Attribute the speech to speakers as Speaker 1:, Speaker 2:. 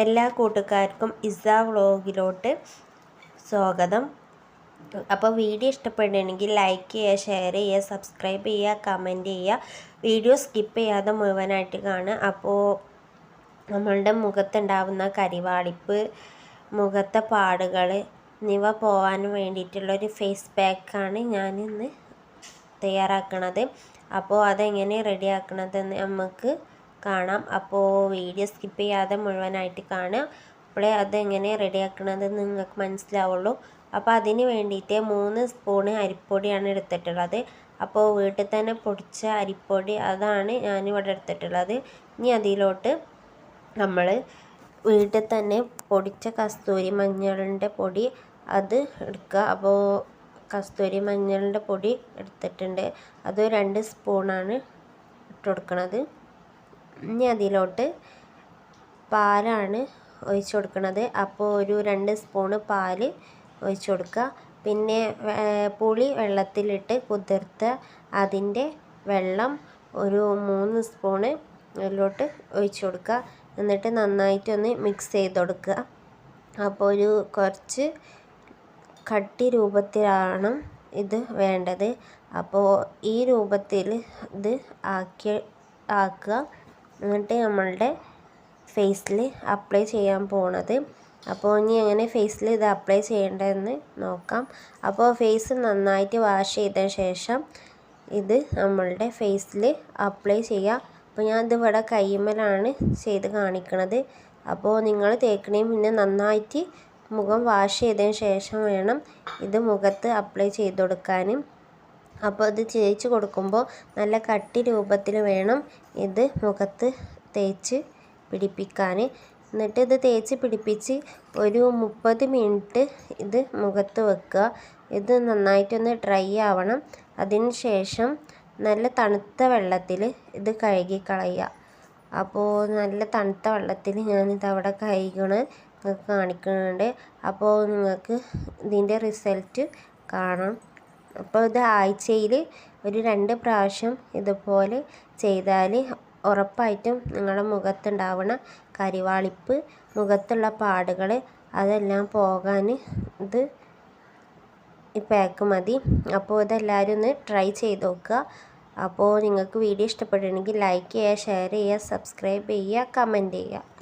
Speaker 1: എല്ലാ കൂട്ടുകാർക്കും ഇസ വ്ളോഗിലോട്ട് സ്വാഗതം. അപ്പോൾ വീഡിയോ ഇഷ്ടപ്പെടുകയാണെങ്കിൽ ലൈക്ക് ചെയ്യുക ഷെയർ ചെയ്യുക സബ്സ്ക്രൈബ് ചെയ്യുക കമന്റ് ചെയ്യുക. വീഡിയോ സ്കിപ്പ് ചെയ്യാതെ മുഴുവനായിട്ട് കാണുക. അപ്പോൾ നമ്മളുടെ മുഖത്തുണ്ടാവുന്ന കരിവാളിപ്പ് മുഖത്തെ പാടുകൾ എന്നിവ പോകാൻ വേണ്ടിയിട്ടുള്ളൊരു ഫേസ് പാക്കാണ് ഞാനിന്ന് തയ്യാറാക്കണത്. അപ്പോൾ അതെങ്ങനെ റെഡിയാക്കണതെന്ന് നമുക്ക് കാണാം. അപ്പോൾ വീഡിയോ സ്കിപ്പ് ചെയ്യാതെ മുഴുവനായിട്ട് കാണുക. അപ്പോഴേ അതെങ്ങനെ റെഡിയാക്കണതെന്ന് നിങ്ങൾക്ക് മനസ്സിലാവുള്ളൂ. അപ്പോൾ അതിന് വേണ്ടിയിട്ട് മൂന്ന് സ്പൂണ് അരിപ്പൊടിയാണ് എടുത്തിട്ടുള്ളത്. അപ്പോൾ വീട്ടിൽ തന്നെ പൊടിച്ച അരിപ്പൊടി അതാണ് ഞാനിവിടെ എടുത്തിട്ടുള്ളത്. ഇനി അതിലോട്ട് നമ്മൾ വീട്ടിൽ തന്നെ പൊടിച്ച കസ്തൂരി മഞ്ഞളിന്റെ പൊടി അത് എടുക്കുക. അപ്പോൾ കസ്തൂരി മഞ്ഞളിന്റെ പൊടി എടുത്തിട്ടുണ്ട്. അത് രണ്ട് സ്പൂണാണ് ഇട്ട് കൊടുക്കുന്നത് ഇനി അതിലോട്ട് പാലാണ് ഒഴിച്ച് കൊടുക്കുന്നത് അപ്പോൾ ഒരു രണ്ട് സ്പൂണ് പാൽ ഒഴിച്ച് കൊടുക്കുക. പിന്നെ പുളി വെള്ളത്തിലിട്ട് കുതിർത്ത് അതിന്റെ വെള്ളം ഒരു മൂന്ന് സ്പൂണ് അതിലോട്ട് ഒഴിച്ച് കൊടുക്കുക. എന്നിട്ട് നന്നായിട്ടൊന്ന് മിക്സ് ചെയ്ത് കൊടുക്കുക. അപ്പോൾ ഒരു കുറച്ച് കട്ടി രൂപത്തിലാണ് ഇത് വേണ്ടത്. അപ്പോൾ ഈ രൂപത്തിൽ ഇത് ആക്കി ആക്കുക. എന്നിട്ട് നമ്മളുടെ ഫേസിൽ അപ്ലൈ ചെയ്യാൻ പോണത്. അപ്പോൾ ഇനി എങ്ങനെ ഫേസിൽ ഇത് അപ്ലൈ ചെയ്യേണ്ടതെന്ന് നോക്കാം. അപ്പോൾ ഫേസ് നന്നായിട്ട് വാഷ് ചെയ്ത ശേഷം ഇത് നമ്മളുടെ ഫേസിൽ അപ്ലൈ ചെയ്യുക അപ്പോൾ ഞാൻ ഇത് ഇവിടെ കൈമലാണ് ചെയ്ത് കാണിക്കണത്. അപ്പോൾ നിങ്ങൾ തേക്കണേയും പിന്നെ നന്നായിട്ട് മുഖം വാഷ് ചെയ്തതിന് ശേഷം വേണം ഇത് മുഖത്ത് അപ്ലൈ ചെയ്ത് കൊടുക്കാനും. അപ്പോൾ ഇത് തേച്ച് കൊടുക്കുമ്പോൾ നല്ല കട്ടി രൂപത്തിൽ വേണം ഇത് മുഖത്ത് തേച്ച് പിടിപ്പിക്കാൻ എന്നിട്ട് ഇത് തേച്ച് പിടിപ്പിച്ച് ഒരു മുപ്പത് മിനിറ്റ് ഇത് മുഖത്ത് വെക്കുക. ഇത് നന്നായിട്ടൊന്ന് ഡ്രൈ ആവണം. അതിന് ശേഷം നല്ല തണുത്ത വെള്ളത്തിൽ ഇത് കഴുകി കളയുക. അപ്പോൾ നല്ല തണുത്ത വെള്ളത്തിൽ ഞാനിത് അവിടെ കഴുകണ നിങ്ങൾക്ക് കാണിക്കുന്നുണ്ട്. അപ്പോൾ നിങ്ങൾക്ക് ഇതിന്റെ റിസൾട്ട് കാണാം. അപ്പോൾ ഇത് ആഴ്ചയിൽ ഒരു രണ്ട് പ്രാവശ്യം ഇതുപോലെ ചെയ്താൽ ഉറപ്പായിട്ടും നിങ്ങളുടെ മുഖത്തുണ്ടാവുന്ന കരിവാളിപ്പ് മുഖത്തുള്ള പാടുകൾ അതെല്ലാം പോകാൻ ഇത് ഈ പാക്ക് മതി. അപ്പോൾ ഇതെല്ലാവരും ഒന്ന് ട്രൈ ചെയ്ത് നോക്കുക. അപ്പോൾ നിങ്ങൾക്ക് വീഡിയോ ഇഷ്ടപ്പെടുകയാണെങ്കിൽ ലൈക്ക് ചെയ്യുക ഷെയർ ചെയ്യുക സബ്സ്ക്രൈബ് ചെയ്യുക കമന്റ് ചെയ്യുക.